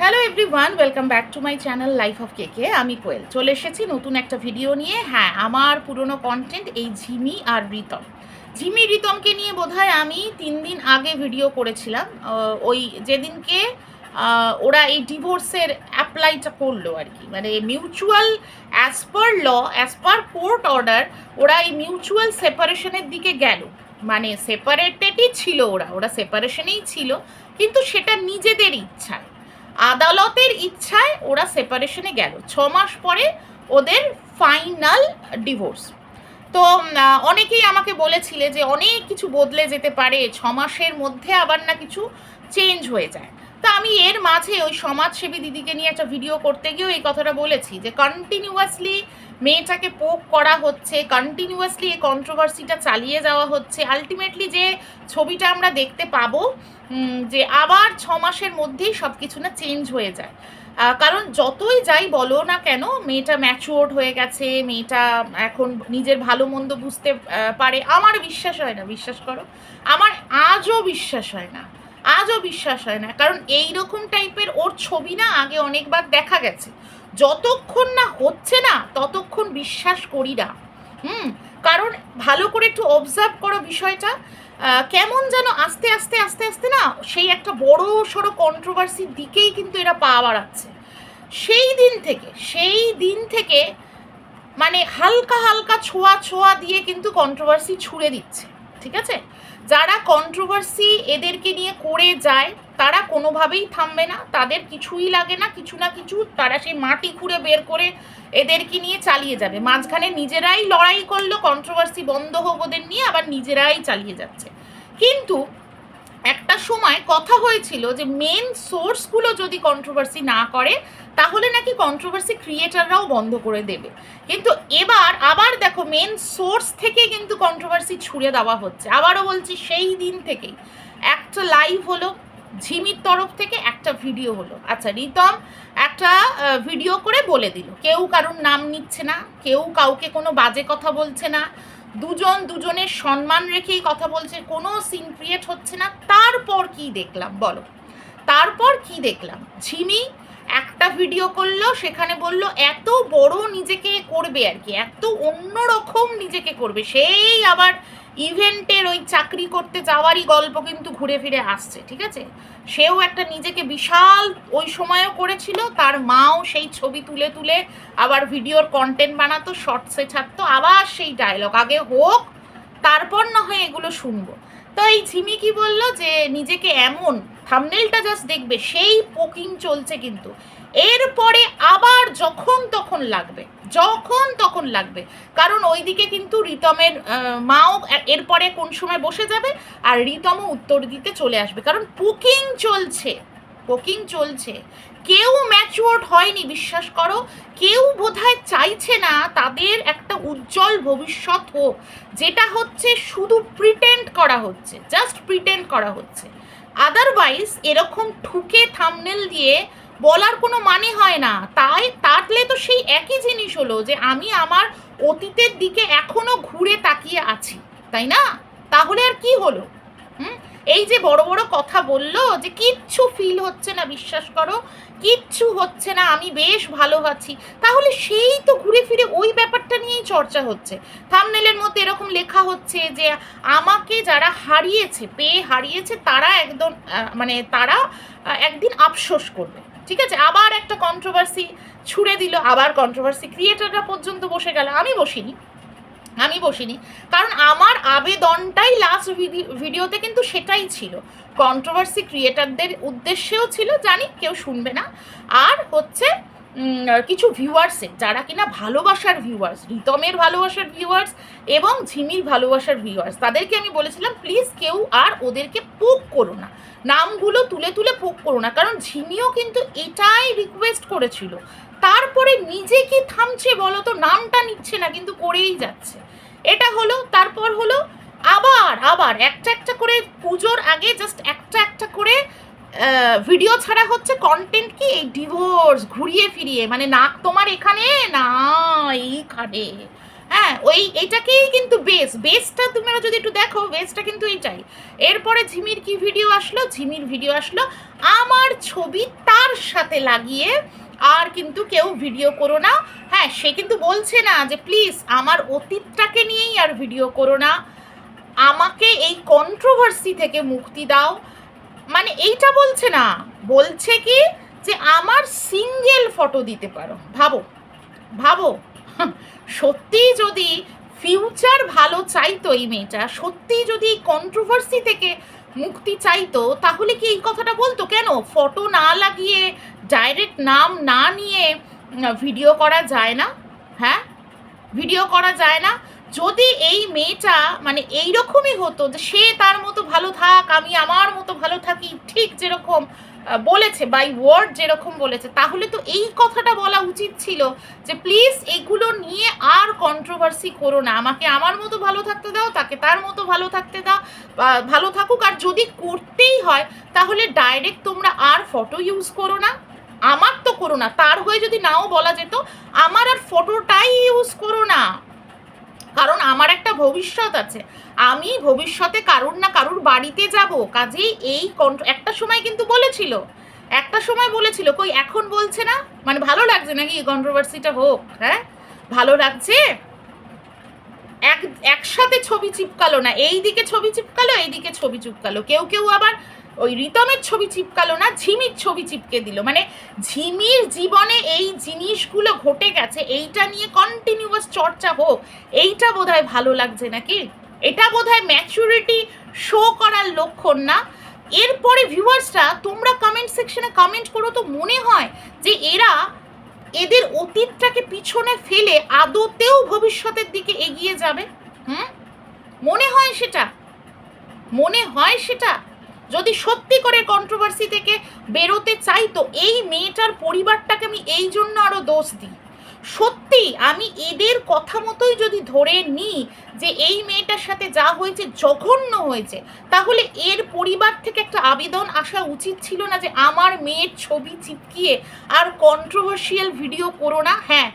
Hello everyone welcome back to my channel life of KK আমি কোয়েল। চলে এসেছি নতুন একটা ভিডিও নিয়ে। হ্যাঁ আমার পুরনো কন্টেন্ট এই ঝিমি আর রিতম। ঝিমি রিতমকে নিয়ে বোধহয় আমি তিন দিন আগে ভিডিও করেছিলাম। ওই যেদিনকে ওরা এই ডিভোর্সের অ্যাপ্লাইটা করল আর কি। মানে mutual as per law as per court order ওরা এই মিউচুয়াল সেপারেশনের দিকে গেল। মানে সেপারেটেডই ছিল ওরা। ওরা সেপারেশনেই ছিল। কিন্তু সেটা নিজেদের ইচ্ছায়। আদালতের ইচ্ছায় ওরা সেপারেশনে গেল। ছ মাস পরে ওদের ফাইনাল ডিভোর্স তো অনেকেই আমাকে বলেছিলে যে অনেক কিছু বদলে যেতে পারে, ছ মাসের মধ্যে আবার না কিছু চেঞ্জ হয়ে যায়। তা আমি এর মাঝে ওই সমাজসেবী দিদিকে নিয়ে একটা ভিডিও করতে গিয়েও এই কথাটা বলেছি যে কন্টিনিউয়াসলি মেয়েটাকে পোক করা হচ্ছে কন্টিনিউয়াসলি এই কন্ট্রোভার্সিটা চালিয়ে যাওয়া হচ্ছে। আলটিমেটলি যে ছবিটা আমরা দেখতে পাবো যে আবার ছ মাসের মধ্যেই সব কিছু না চেঞ্জ হয়ে যায়। কারণ যতই যাই বলো না কেন, মেয়েটা ম্যাচিওর্ড হয়ে গেছে, মেয়েটা এখন নিজের ভালো মন্দ বুঝতে পারে। আমার বিশ্বাস হয় না, বিশ্বাস করো। আমার আজও বিশ্বাস হয় না। আজও বিশ্বাস হয় না। কারণ এই রকম টাইপের ওর ছবি না আগে অনেকবার দেখা গেছে। যতক্ষণ না হচ্ছে না, ততক্ষণ বিশ্বাস করি না। হুম? কারণ ভালো করে একটু অবজার্ভ করো বিষয়টা। কেমন যেন আস্তে আস্তে আস্তে আস্তে না সেই একটা বড় সড়ো কন্ট্রোভার্সির দিকেই কিন্তু এরা পা বাড়াচ্ছে। সেই দিন থেকে, সেই দিন থেকে মানে হালকা হালকা ছোঁয়া ছোঁয়া দিয়ে কিন্তু কন্ট্রোভার্সি ছুড়ে দিচ্ছে। ঠিক আছে? যারা কন্ট্রোভার্সি এদেরকে নিয়ে করে যায়, তারা কোনোভাবেই থামবে না। তাদের কিছুই লাগে না, কিছু না কিছু তারা সেই মাটি খুঁড়ে বের করে এদেরকে নিয়ে চালিয়ে যাবে। মাঝখানে নিজেরাই লড়াই করল কন্ট্রোভার্সি বন্ধ হোক ওদের নিয়ে, আবার নিজেরাই চালিয়ে যাচ্ছে। কিন্তু একটা সময় কথা হয়েছিল যে মেন সোর্সগুলো যদি কন্ট্রোভার্সি না করে, তাহলে নাকি কন্ট্রোভার্সি ক্রিয়েটাররাও বন্ধ করে দেবে। কিন্তু এবার দেখো মেন সোর্স থেকে কিন্তু কন্ট্রোভার্সি ছুড়ে দেওয়া হচ্ছে। আবারও বলছি, সেই দিন থেকেই। একটা লাইভ হলো, ঝিমির তরফ থেকে একটা ভিডিও হলো। আচ্ছা রিতম, একটা ভিডিও করে বলে দিল। কেউ কারুর নাম নিচ্ছে না, কেউ কাউকে কোনো বাজে কথা বলছে না, দুজন দুজনের সম্মান রেখেই কথা বলছে, কোনো সিন ক্রিয়েট হচ্ছে না। তারপর কি দেখলাম? বলো। তারপর কি দেখলাম? ঝিমি একটা ভিডিও করল, সেখানে বলল, এত বড় নিজেকে করবে আর কি, এত অন্যরকম নিজেকে করবে। সেই আবার ইভেন্টের ওই চাকরি করতে যাওয়ারই গল্প কিন্তু ঘুরে ফিরে আসছে, ঠিক আছে? সেও একটা নিজেকে বিশাল ওই সময়ও করেছিল, তার মাও সেই ছবি তুলে তুলে আবার ভিডিওর কন্টেন্ট বানাতো শর্টসে ছাড়তো আবার সেই ডায়লগ আগে হোক, তারপর না হয় এগুলো শুনব। তো এই ঝিমি কি বলল যে, নিজেকে এমন থামনেলটা জাস্ট দেখবে, সেই পোকিং চলছে কিন্তু। এরপরে আবার যখন তখন লাগবে, যখন তখন লাগবে। কারণ ওইদিকে কিন্তু রিতমের মাও এরপরে কোন সময় বসে যাবে, আর রিতমও উত্তর দিতে চলে আসবে। কারণ পোকিং চলছে পোকিং চলছে। কেউ ম্যাচিওর্ড হয়নি, বিশ্বাস করো। কেউ বোধহয় চাইছে না তাদের একটা উজ্জ্বল ভবিষ্যৎ হোক, যেটা হচ্ছে শুধু প্রিটেন্ড করা হচ্ছে জাস্ট প্রিটেন্ড করা হচ্ছে। আদারওয়াইজ এরকম ঠুকে থামনেল দিয়ে বলার কোনো মানে হয় না। তাই তাতলে তো সেই একই জিনিস হলো যে আমি আমার অতীতের দিকে এখনও ঘুরে তাকিয়ে আছি, তাই না? তাহলে আর কি হলো? হুম? এই যে বড় বড় কথা বলল যে কিচ্ছু ফিল হচ্ছে না, বিশ্বাস করো, কিচ্ছু হচ্ছে না, আমি বেশ ভালো আছি। তাহলে সেই তো ঘুরে ফিরে ওই ব্যাপারটা নিয়েই চর্চা হচ্ছে। থামনেলের মধ্যে এরকম লেখা হচ্ছে যে আমাকে যারা হারিয়েছে, পেয়ে হারিয়েছে, তারা একদম মানে তারা একদিন আফসোস করবে। ঠিক আছে? আবার একটা কন্ট্রোভার্সি ছুড়ে দিল, আবার কন্ট্রোভার্সি ক্রিয়েটাররা পর্যন্ত বসে গেল। আমি বসিনি। আমি বসিনি। কারণ আমার আবেদনটাই লাস্ট ভিডিওতে কিন্তু সেটাই ছিল। কন্ট্রোভার্সি ক্রিয়েটারদের উদ্দেশ্যেও ছিল, জানি, কেউ শুনবে না। আর হচ্ছে কিছু ভিউয়ার্সের যারা কিনা ভালোবাসার ভিউয়ার্স রিতমের ভালোবাসার ভিউয়ার্স এবং ঝিমির ভালোবাসার ভিউয়ার্স তাদেরকে আমি বলেছিলাম প্লিজ কেউ আর ওদেরকে পোক করো না। নামগুলো তুলে তুলে পোক করো না। কারণ ঝিমিও কিন্তু এটাই রিকোয়েস্ট করেছিল। তারপরে নিজে কি থামছে বলো তো? নামটা নিচ্ছে না, কিন্তু করেই যাচ্ছে। এটা হলো, তারপর হলো, আবার আবার, একটা একটা করে পুজোর আগে জাস্ট একটা একটা করে ভিডিও ছাড়া হচ্ছে কন্টেন্ট কি? এই ডিভোর্স ঘুরিয়ে ফিরিয়ে মানে নাক তোমার এখানে? না, এইখানে। হ্যাঁ ওই, এটাকেই কিন্তু বেস বেসটা তোমরা যদি একটু দেখো বেসটা কিন্তু এইটাই। এরপরে ঝিমির কি ভিডিও আসলো? ঝিমির ভিডিও আসলো, আমার ছবি তার সাথে লাগিয়ে আর কিন্তু কেউ ভিডিও করো না। হ্যাঁ সে কিন্তু বলছে না যে প্লিজ আমার অতীতটাকে নিয়েই আর ভিডিও করো না। আমাকে এই কন্ট্রোভার্সি থেকে মুক্তি দাও। মানে এইটা বলছে না। বলছে কি যে, আমার সিঙ্গেল ফটো দিতে পারো। ভাবো ভাবো। সত্যিই যদি ফিউচার ভালো চাইতো এই মেয়েটা সত্যিই যদি কন্ট্রোভার্সি থেকে মুক্তি চাইতো, তাহলে কি এই কথাটা বলতো কেন? ফটো না লাগিয়ে ডাইরেক্ট নাম না নিয়ে ভিডিও করা যায় না? হ্যাঁ? ভিডিও করা যায় না? যদি এই মেয়েটা মানে এইরকমই হতো যে সে তার মতো ভালো থাক, আমি আমার মতো ভালো থাকি, ঠিক যেরকম বলেছে বাই ওয়ার্ড যেরকম বলেছে, তাহলে তো এই কথাটা বলা উচিত ছিল যে প্লিজ এগুলো নিয়ে আর কন্ট্রোভার্সি করো না। আমাকে আমার মতো ভালো থাকতে দাও, তাকে তার মতো ভালো থাকতে দাও ভালো থাকুক। আর যদি করতেই হয়, তাহলে ডাইরেক্ট তোমরা আর ফটো ইউজ করো না। আমার তো করো না, তার হয়ে যদি নাও বলা যেত, আমার আর ফটোটাই ইউজ করো না। কারণ আমার একটা ভবিষ্যৎ আছে। আমি ভবিষ্যতে কারুর না কারুর বাড়িতে যাব, কাজেই এই একটা সময় কিন্তু বলেছিল, একটা সময় বলেছিল, কই এখন বলছে না? মানে ভালো লাগছে নাকি এই কন্ট্রোভার্সিটা হোক হ্যাঁ? ভালো লাগছে? এক একসাথে ছবি চিপকালো না এই দিকে ছবি চিপকালো এই দিকে ছবি চিপকালো। কেউ কেউ আবার ওই রিতমের ছবি চিপকালো না, ঝিমির ছবি চিপকে দিল। মানে ঝিমির জীবনে এই জিনিসগুলো ঘটে গেছে, এইটা নিয়ে কন্টিনিউয়াস চর্চা হোক, এইটা বোধহয় ভালো লাগছে নাকি? এটা বোধহয় ম্যাচুরিটি শো করার লক্ষণ না। এরপরে ভিউয়ার্সরা, তোমরা কমেন্ট সেকশনে কমেন্ট করো তো মনে হয় যে এরা এদের অতীতটাকে পিছনে ফেলে আদতেও ভবিষ্যতের দিকে এগিয়ে যাবে। হুম? মনে হয় সেটা? মনে হয় সেটা? যদি সত্যি করে কন্ট্রোভার্সি থেকে বেরোতে চাই, তো এই মেয়েটার পরিবারটাকে আমি এই জন্য আরও দোষ দিই। সত্যি, আমি এদের কথা মতোই যদি ধরে নিই যে এই মেয়েটার সাথে যা হয়েছে জঘন্য হয়েছে, তাহলে এর পরিবার থেকে একটা আবেদন আসা উচিত ছিল না যে আমার মেয়ের ছবি চিপকিয়ে আর কন্ট্রোভার্সিয়াল ভিডিও করো না। হ্যাঁ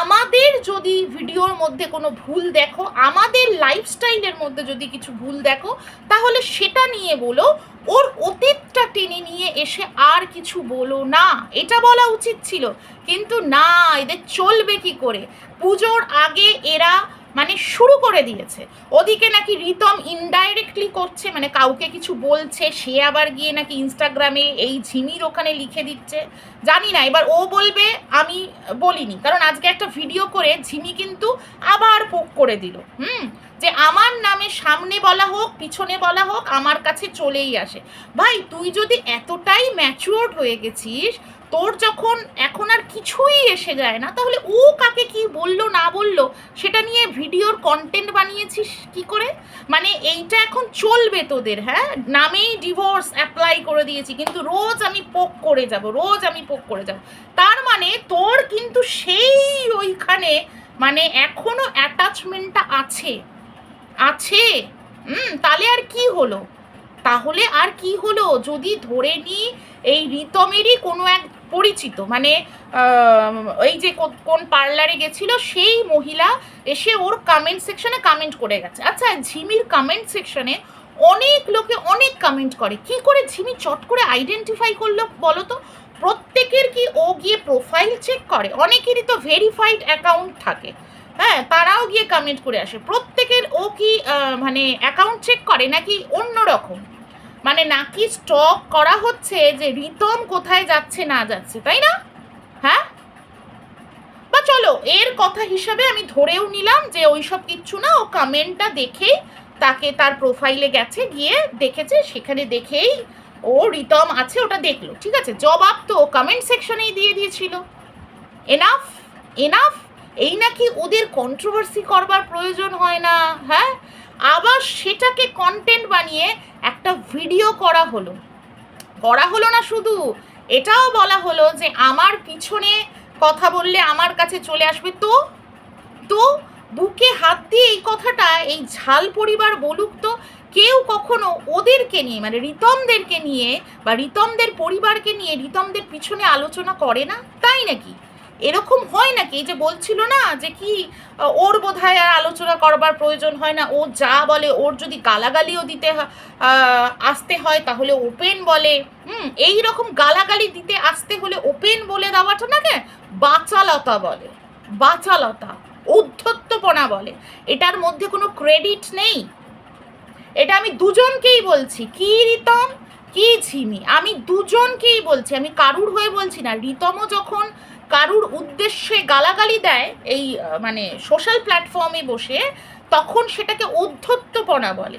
আমাদের যদি ভিডিওর মধ্যে কোনো ভুল দেখো, আমাদের লাইফস্টাইলের মধ্যে যদি কিছু ভুল দেখো, তাহলে সেটা নিয়ে বলো ওর অতীতটা টেনে নিয়ে এসে আর কিছু বলো না। এটা বলা উচিত ছিল। কিন্তু না, এদের চলবে কি করে? পুজোর আগে এরা মানে শুরু করে দিয়েছে। ওদিকে নাকি রিতম ইনডাইরেক্টলি করছে মানে কাউকে কিছু বলছে, সে আবার গিয়ে নাকি ইনস্টাগ্রামে এই ঝিমির ওখানে লিখে দিচ্ছে। জানি না, এবার ও বলবে, আমি বলিনি। কারণ আজকে একটা ভিডিও করে ঝিমি কিন্তু আবার পোক করে দিল। হুম? যে আমার নামে সামনে বলা হোক, পিছনে বলা হোক, আমার কাছে চলেই আসে। ভাই, তুই যদি এতটাই ম্যাচিওর্ড হয়ে গেছিস, তোর যখন এখন আর কিছুই এসে যায় না, তাহলে ও কাকে কি বলল, না বলল, সেটা নিয়ে ভিডিওর কন্টেন্ট বানিয়েছিস কি করে? মানে এইটা এখন চলবে তোদের হ্যাঁ? নামেই ডিভোর্স অ্যাপ্লাই করে দিয়েছি, কিন্তু রোজ আমি পোক করে যাব, রোজ আমি পোক করে যাব। তার মানে তোর কিন্তু সেই ওইখানে মানে এখনও অ্যাটাচমেন্টটা আছে। আছে? হুম, তাহলে আর কি হলো? তাহলে আর কি হলো? যদি ধরে নিই এই রিতমেরই কোনো এক পরিচিত মানে এই যে কোন পার্লারে গেছিল, সেই মহিলা এসে ওর কমেন্ট সেকশনে কমেন্ট করে গেছে। আচ্ছা ঝিমির কমেন্ট সেকশনে অনেক লোকে অনেক কমেন্ট করে। কি করে ঝিমি চট করে আইডেন্টিফাই করল বলো তো? প্রত্যেকের কি ও গিয়ে প্রোফাইল চেক করে? অনেকেরই তো ভেরিফাইড অ্যাকাউন্ট থাকে। হ্যাঁ তারাও গিয়ে কমেন্ট করে আসে। প্রত্যেকের ও কি মানে অ্যাকাউন্ট চেক করে নাকি অন্য রকম মানে নাকি স্টক করা হচ্ছে যে রিতম কোথায় যাচ্ছে না যাচ্ছে, তাই না? হ্যাঁ? বা চলো, এর কথা হিসাবে আমি ধরেও নিলাম যে ওইসব কিচ্ছু না, ও কমেন্টটা দেখেই তাকে তার প্রোফাইলে গেছে, গিয়ে দেখেছে, সেখানে দেখেই ও রিতম আছে, ওটা দেখল। ঠিক আছে? জবাব তো কমেন্ট সেকশনেই দিয়ে দিয়েছিল। এনাফ এনাফ এই নাকি ওদের কন্ট্রোভার্সি করবার প্রয়োজন হয় না হ্যাঁ? আবার সেটাকে কন্টেন্ট বানিয়ে একটা ভিডিও করা হলো। করা হলো না শুধু, এটাও বলা হলো যে আমার পিছনে কথা বললে আমার কাছে চলে আসবে। তো? তো? বুকে হাত দিয়ে এই কথাটা, এই ঝাল পরিবার বলুক তো, কেউ কখনো ওদেরকে নিয়ে মানে রিতমদেরকে নিয়ে বা রিতমদের পরিবারকে নিয়ে রিতমদের পিছনে আলোচনা করে না? তাই নাকি? এরকম হয় নাকি? যে বলছিল না যে কি, ওর বোধহয় আর আলোচনা করবার প্রয়োজন হয় না। ও যা বলে, ওর যদি গালাগালিও দিতে আসতে হয়, তাহলে ওপেন বলে। হুম, এই রকম গালাগালি দিতে আসতে হলে ওপেন বলে দেওয়াটা নাকি বাচালতা বলে। বাচালতা, উদ্ধত্তপনা বলে। এটার মধ্যে কোনো ক্রেডিট নেই। এটা আমি দুজনকেই বলছি। কি রিতম? কি ঝিমি? আমি দুজনকেই বলছি। আমি কারুর হয়ে বলছি না। রিতমও যখন কারুর উদ্দেশ্যে গালাগালি দেয় এই মানে সোশ্যাল প্ল্যাটফর্মে বসে, তখন সেটাকে অধ্যত্বপনা বলে।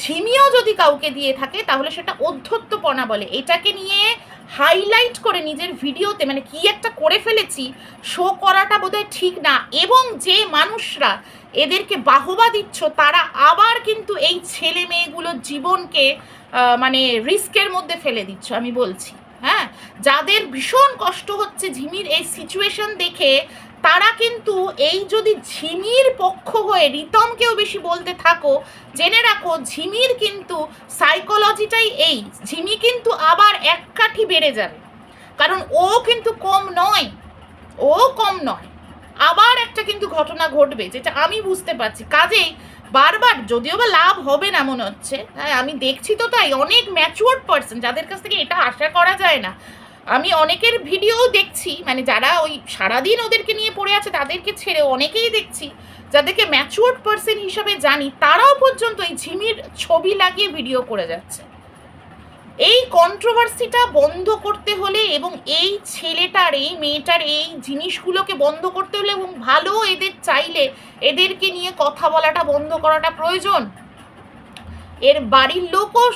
ঝিমিও যদি কাউকে দিয়ে থাকে, তাহলে সেটা অধ্যত্বপনা বলে। এটাকে নিয়ে হাইলাইট করে নিজের ভিডিওতে মানে কি একটা করে ফেলেছি শো করাটা বোধহয় ঠিক না। এবং যে মানুষরা এদেরকে বাহবা দিচ্ছ, তারা আবার কিন্তু এই ছেলে মেয়েগুলোর জীবনকে মানে রিস্কের মধ্যে ফেলে দিচ্ছ, আমি বলছি। হ্যাঁ যাদের ভীষণ কষ্ট হচ্ছে ঝিমির এই সিচুয়েশন দেখে, তারা কিন্তু এই যদি ঝিমির পক্ষ হয়ে রিতমকেও বেশি বলতে থাকো, জেনে রাখো ঝিমির কিন্তু সাইকোলজিটাই এই, ঝিমি কিন্তু আবার এক কাঠি বেড়ে যাবে। কারণ ও কিন্তু কম নয়, ও কম নয়। আবার একটা কিন্তু ঘটনা ঘটবে, যেটা আমি বুঝতে পারছি। কাজেই বারবার, যদিও বা লাভ হবে না মনে হচ্ছে। হ্যাঁ আমি দেখছি তো তাই, অনেক ম্যাচুয়ার্ড পার্সন যাদের কাছ থেকে এটা আশা করা যায় না। আমি অনেকের ভিডিও দেখছি মানে যারা ওই সারাদিন ওদেরকে নিয়ে পড়ে আছে তাদেরকে ছেড়ে অনেকেই দেখছি, যাদেরকে ম্যাচুয়ার্ড পার্সন হিসাবে জানি, তারাও পর্যন্ত এই ঝিমির ছবি লাগিয়ে ভিডিও করে যাচ্ছে। এই কন্ট্রোভার্সিটা বন্ধ করতে হলে এবং এই ছেলেটার, এই মেয়েটার এই জিনিসগুলোকে বন্ধ করতে হলে এবং ভালো এদের চাইলে এদেরকে নিয়ে কথা বলাটা বন্ধ করাটা প্রয়োজন। এর বাড়ির লোকও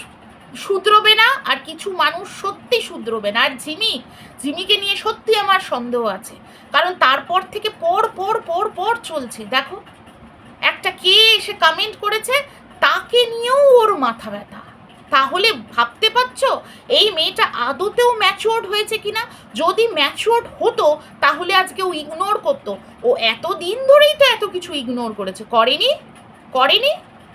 শুধরবে না, আর কিছু মানুষ সত্যি শুধরবে না। আর ঝিমি ঝিমিকে নিয়ে সত্যি আমার সন্দেহ আছে। কারণ তারপর থেকে পর পর পর পর চলছে। দেখো, একটা কে এসে কমেন্ট করেছে, তাকে নিয়েও ওর মাথা ব্যথা। তাহলে ভাবতে পারছ, এই মেয়েটা আদতেও ম্যাচিওর্ড হয়েছে কিনা? যদি ম্যাচিওর্ড হতো, তাহলে আজকে ও ইগনোর করতো। ও এত দিন ধরেই তো এত কিছু ইগনোর করেছে। করেনি? করেনি?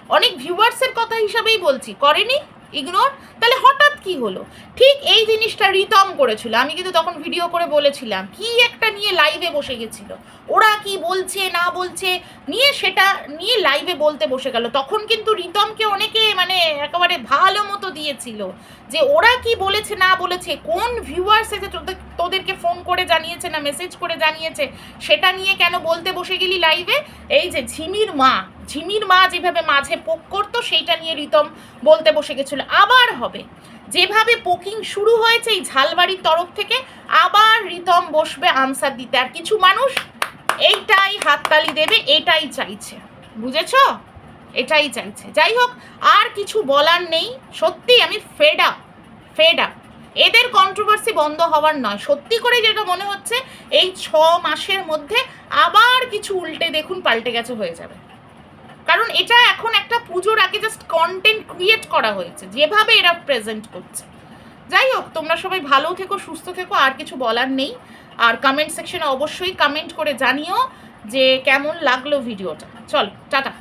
অনেক ভিউয়ার্সের কথা হিসাবেই বলছি। করেনি? ইগনোর তাহলে হঠাৎ কি হলো? ঠিক এই জিনিসটা রিতম করেছিল। আমি কিন্তু তখন ভিডিও করে বলেছিলাম, কি একটা নিয়ে লাইভে বসে গেছিল? ওরা কি বলছে, না বলছে? নিয়ে সেটা নিয়ে লাইভে বলতে বসে গেল। তখন কিন্তু রিতমকে অনেকে মানে একেবারে ভালো মতো দিয়েছিল যে ওরা কি বলেছে, না বলেছে, কোন ভিউয়ার্স এসে তোদের, তোদেরকে ফোন করে জানিয়েছে, না মেসেজ করে জানিয়েছে, সেটা নিয়ে কেন বলতে বসে গেলি লাইভে এই যে ঝিমির মা ঝিমির মা যেভাবে মাঝে পোক করতো, সেইটা নিয়ে রিতম বলতে বসে গেছিল, আবার হবে। যেভাবে পোকিং শুরু হয়েছে এই ঝালবাড়ির তরফ থেকে, আবার রিতম বসবে আনসার দিতে। আর কিছু মানুষ এইটাই হাততালি দেবে, এটাই চাইছে। বুঝেছ? এটাই চাইছে। যাই হোক, আর কিছু বলার নেই। সত্যি আমি ফেড আপ ফেড আপ এদের কন্ট্রোভার্সি বন্ধ হওয়ার নয়। সত্যি করে যেটা মনে হচ্ছে, এই ছ মাসের মধ্যে আবার কিছু উল্টে দেখুন, পাল্টে গেছে, হয়ে যাবে। কারণ এটা এখন একটা পুজোর আগে জাস্ট কন্টেন্ট ক্রিয়েট করা হয়েছে, যেভাবে এরা প্রেজেন্ট করছে। যাই হোক, তোমরা সবাই ভালো থেকো, সুস্থ থেকো, আর কিছু বলার নেই। আর কমেন্ট সেকশনে অবশ্যই কমেন্ট করে জানিও যে কেমন লাগল ভিডিওটা চল, টাটা।